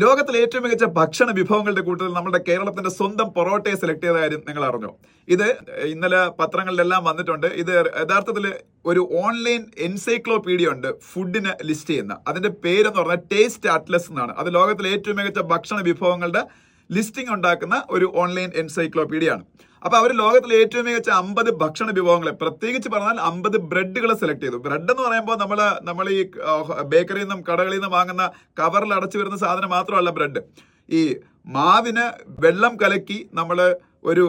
ലോകത്തിലെ ഏറ്റവും മികച്ച ഭക്ഷണ വിഭവങ്ങളുടെ കൂട്ടത്തിൽ നമ്മുടെ കേരളത്തിന്റെ സ്വന്തം പൊറോട്ടയെ സെലക്ട് ചെയ്ത കാര്യം നിങ്ങൾ അറിഞ്ഞു? ഇത് ഇന്നലെ പത്രങ്ങളിലെല്ലാം വന്നിട്ടുണ്ട്. ഇത് യഥാർത്ഥത്തിൽ ഒരു ഓൺലൈൻ എൻസൈക്ലോപീഡിയ ഉണ്ട് ഫുഡിന് ലിസ്റ്റ് ചെയ്യുന്ന. അതിന്റെ പേരെന്ന് പറഞ്ഞാൽ ടേസ്റ്റ് അറ്റ്ലസ് എന്നാണ്. അത് ലോകത്തിലെ ഏറ്റവും മികച്ച ഭക്ഷണ വിഭവങ്ങളുടെ ലിസ്റ്റിംഗ് ഉണ്ടാക്കുന്ന ഒരു ഓൺലൈൻ എൻസൈക്ലോപീഡിയയാണ് അപ്പോൾ അപ്പൊ അവർ ലോകത്തിലെ ഏറ്റവും മികച്ച അമ്പത് ഭക്ഷണ വിഭവങ്ങളെ പ്രത്യേകിച്ച് പറഞ്ഞാൽ അമ്പത് ബ്രെഡുകളെ സെലക്ട് ചെയ്തു. ബ്രെഡ് എന്ന് പറയുമ്പോൾ നമ്മൾ നമ്മൾ ഈ ബേക്കറിയിൽ നിന്നും കടകളിൽ നിന്നും വാങ്ങുന്ന കവറിൽ അടച്ചു വരുന്ന സാധനം മാത്രമല്ല ബ്രെഡ്. ഈ മാവിന് വെള്ളം കലക്കി നമ്മൾ ഒരു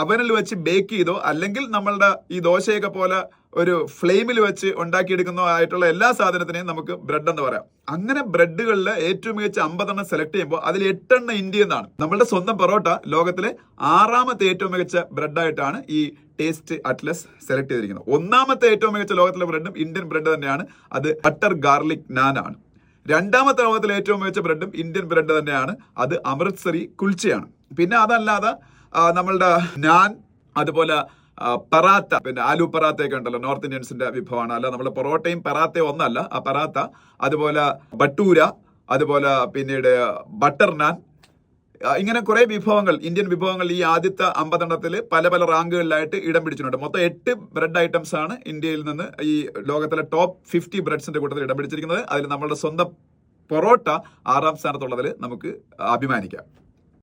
അവനിൽ വെച്ച് ബേക്ക് ചെയ്തോ അല്ലെങ്കിൽ നമ്മളുടെ ഈ ദോശയൊക്കെ പോലെ ഒരു ഫ്ലെയിമിൽ വെച്ച് ഉണ്ടാക്കിയെടുക്കുന്നോ ആയിട്ടുള്ള എല്ലാ സാധനത്തിനെയും നമുക്ക് ബ്രെഡ് എന്ന് പറയാം. അങ്ങനെ ബ്രെഡുകളിൽ ഏറ്റവും മികച്ച അമ്പതെണ്ണം സെലക്ട് ചെയ്യുമ്പോൾ അതിൽ എട്ടെണ്ണം ഇന്ത്യ എന്നാണ് നമ്മളുടെ സ്വന്തം പൊറോട്ട ലോകത്തിലെ ആറാമത്തെ ഏറ്റവും മികച്ച ബ്രെഡായിട്ടാണ് ഈ ടേസ്റ്റ് അറ്റ്ലസ് സെലക്ട് ചെയ്തിരിക്കുന്നത്. ഒന്നാമത്തെ ഏറ്റവും മികച്ച ലോകത്തിലെ ബ്രെഡും ഇന്ത്യൻ ബ്രെഡ് തന്നെയാണ്. അത് ബട്ടർ ഗാർലിക് നാൻ ആണ്. രണ്ടാമത്തെ ലോകത്തിലെ ഏറ്റവും മികച്ച ബ്രെഡും ഇന്ത്യൻ ബ്രെഡ് തന്നെയാണ്. അത് അമൃത്സറി കുൽച്ചയാണ്. പിന്നെ അതല്ലാതെ നമ്മളുടെ നാൻ അതുപോലെ പറാത്ത പിന്നെ ആലു പറാത്തയൊക്കെ ഉണ്ടല്ലോ നോർത്ത് ഇന്ത്യൻസിന്റെ വിഭവമാണ്. അല്ല നമ്മൾ പൊറോട്ടയും പറാത്തയും ഒന്നല്ല ആ പറാത്ത അതുപോലെ ബട്ടൂര അതുപോലെ പിന്നീട് ബട്ടർ നാൻ. ഇങ്ങനെ കുറെ വിഭവങ്ങൾ ഇന്ത്യൻ വിഭവങ്ങൾ ഈ ആദ്യത്തെ അമ്പതെണ്ണത്തിൽ പല പല റാങ്കുകളിലായിട്ട് ഇടം പിടിച്ചിട്ടുണ്ട്. മൊത്തം എട്ട് ബ്രെഡ് ഐറ്റംസ് ആണ് ഇന്ത്യയിൽ നിന്ന് ഈ ലോകത്തിലെ ടോപ്പ് ഫിഫ്റ്റി ബ്രെഡ്സിന്റെ കൂട്ടത്തിൽ ഇടം പിടിച്ചിരിക്കുന്നത്. അതിൽ നമ്മളുടെ സ്വന്തം പൊറോട്ട ആറാം സ്ഥാനത്തുള്ളതിൽ നമുക്ക് അഭിമാനിക്കാം.